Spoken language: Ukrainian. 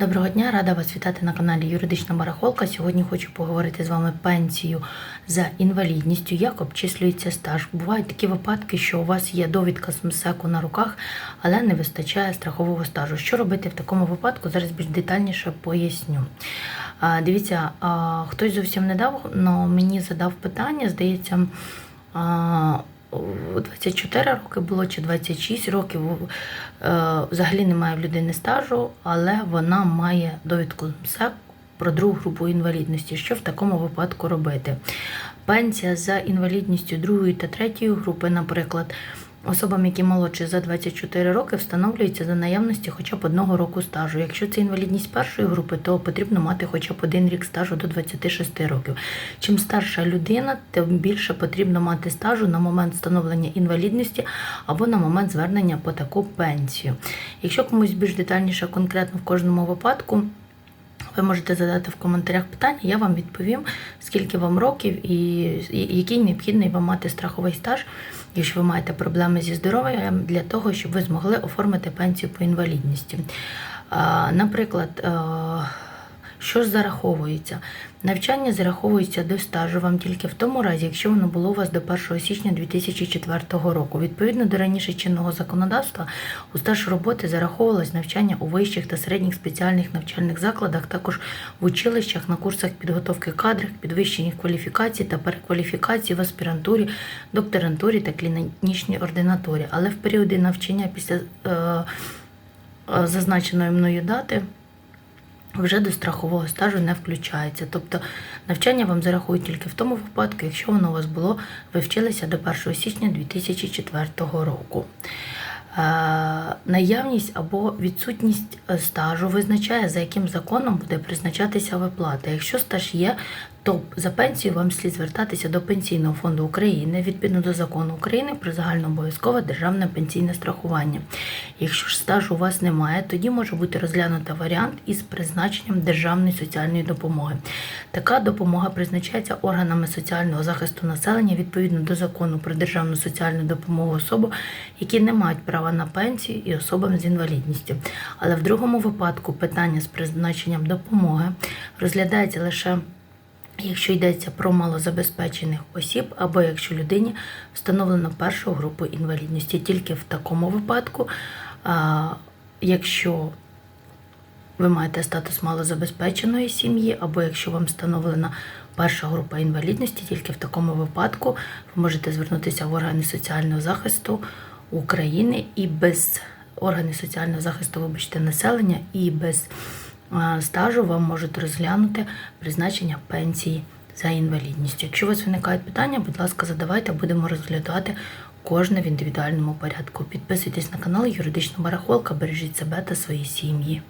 Доброго дня, рада вас вітати на каналі Юридична Барахолка. Сьогодні хочу поговорити з вами пенсію за інвалідністю, як обчислюється стаж. Бувають такі випадки, що у вас є довідка з МСЕКу на руках, але не вистачає страхового стажу. Що робити в такому випадку? Зараз більш детальніше поясню. Дивіться, хтось зовсім недавно мені задав питання, здається. А, у 24 роки було чи 26 років. Е, Взагалі немає в людини стажу, але вона має довідку про другу групу інвалідності. Що в такому випадку робити? Пенсія за інвалідністю другої та третьої групи, наприклад, особам, які молодші за 24 роки, встановлюється за наявності хоча б одного року стажу. Якщо це інвалідність першої групи, то потрібно мати хоча б один рік стажу до 26 років. Чим старша людина, тим більше потрібно мати стажу на момент встановлення інвалідності або на момент звернення по таку пенсію. Якщо комусь більш детальніше, конкретно в кожному випадку. Ви можете задати в коментарях питання, я вам відповім, скільки вам років і який необхідний вам мати страховий стаж, якщо ви маєте проблеми зі здоров'ям, для того, щоб ви змогли оформити пенсію по інвалідності. Наприклад, е, що ж зараховується? Навчання зараховується до стажу вам тільки в тому разі, якщо воно було у вас до 1 січня 2004 року. Відповідно до раніше чинного законодавства, у стаж роботи зараховувалось навчання у вищих та середніх спеціальних навчальних закладах, також в училищах на курсах підготовки кадрів, підвищення кваліфікацій та перекваліфікації в аспірантурі, докторантурі та клінічній ординатурі. Але в періоди навчання після е, е, зазначеної мною дати вже до страхового стажу не включається. Тобто навчання вам зарахують тільки в тому випадку, якщо воно у вас було, ви вчилися до 1 січня 2004 року. Наявність або відсутність е, стажу визначає, за яким законом буде призначатися виплата. Якщо стаж є, то за пенсію вам слід звертатися до Пенсійного фонду України відповідно до закону України про загальнообов'язкове державне пенсійне страхування. Якщо ж стажу у вас немає, тоді може бути розглянуто варіант із призначенням державної соціальної допомоги. Така допомога призначається органами соціального захисту населення відповідно до закону про державну соціальну допомогу особам, які не мають права на пенсію і особам з інвалідністю. Але в другому випадку питання з призначенням допомоги розглядається лише якщо йдеться про малозабезпечених осіб, або якщо людині встановлено першу групу інвалідності. Тільки в такому випадку, якщо ви маєте статус малозабезпеченої сім'ї, або якщо вам встановлена перша група інвалідності, тільки в такому випадку ви можете звернутися в органи соціального захисту України і без органи соціального захисту, вибачте, населення і без стажу вам можуть розглянути призначення пенсії за інвалідністю. Якщо у вас виникають питання, будь ласка, задавайте, будемо розглядати кожне в індивідуальному порядку. Підписуйтесь на канал Юридична Барахолка, бережіть себе та свої сім'ї.